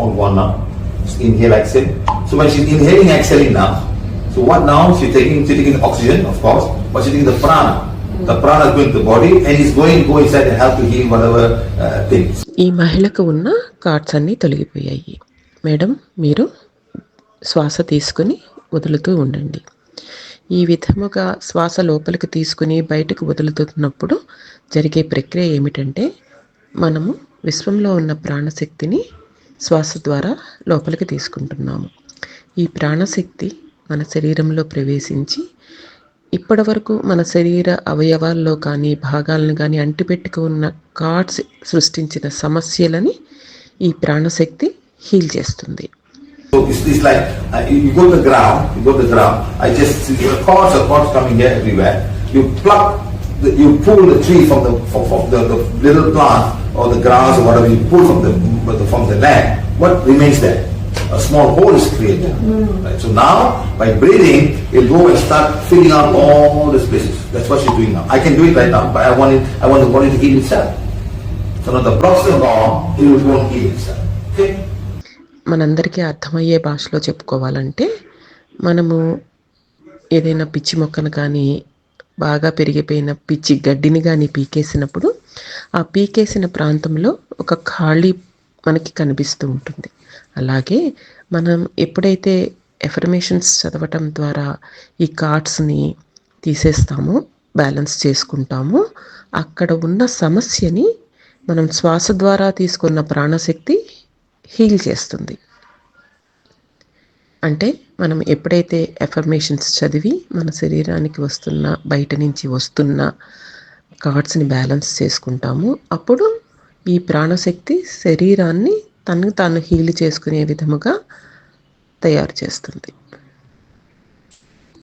on one now. Just inhale, exhale. So when she's inhaling, exhaling now. So what now? She's taking, she's taking oxygen, of course, but she's taking the prana. The prana is going to the body and is going to go inside and help to heal whatever uh, things. ఈ మహిళకు ఉన్న cards అన్నీ తొలగిపోయాయి madam మీరు శ్వాస తీసుకుని వదులుతూ ఉండండి ఈ విధముగా శ్వాస లోపలికి తీసుకుని బయటకు వదులుతున్నప్పుడు జరిగే ప్రక్రియ ఏమిటంటే మనము విశ్వంలో ఉన్న ప్రాణశక్తిని శ్వాస ద్వారా లోపలికి తీసుకుంటున్నాము. ఈ ప్రాణశక్తి మన శరీరంలో ప్రవేశించి ఇప్పటి వరకు మన శరీర అవయవాల్లో కానీ భాగాలను కానీ అంటిపెట్టుకు ఉన్న కార్డ్స్ సృష్టించిన సమస్యలని ఈ ప్రాణశక్తి హీల్ చేస్తుంది. The, you pull the tree from the from, from the, the little plant or the grass or whatever you pull from the from the land. What remains there? A small hole is created. Right? So now by breathing, it'll go and start filling out all the spaces. That's what she's doing now. I can do it right now, but I want it. I want the body to heal itself. So now the blocks are gone, it will go and heal itself. Okay. మనందరికీ అర్థమయ్యే భాషలో చెప్పుకోవాలంటే మనము ఏదైనా పిచ్చి మొక్కను కానీ బాగా పెరిగిపోయిన పిచ్చి గడ్డిని కానీ పీకేసినప్పుడు ఆ పీకేసిన ప్రాంతంలో ఒక ఖాళీ మనకి కనిపిస్తూ ఉంటుంది. అలాగే మనం ఎప్పుడైతే ఎఫర్మేషన్స్ చదవటం ద్వారా ఈ కార్డ్స్ని తీసేస్తామో బ్యాలెన్స్ చేసుకుంటామో అక్కడ ఉన్న సమస్యని మనం శ్వాస ద్వారా తీసుకున్న ప్రాణశక్తి హీల్ చేస్తుంది. అంటే మనం ఎప్పుడైతే ఎఫర్మేషన్స్ చదివి మన శరీరానికి వస్తున్న బయట నుంచి వస్తున్న కార్డ్స్ని బ్యాలెన్స్ చేసుకుంటామో అప్పుడు ఈ ప్రాణశక్తి శరీరాన్ని తను తాను హీల్ చేసుకునే విధముగా తయారు చేస్తుంది.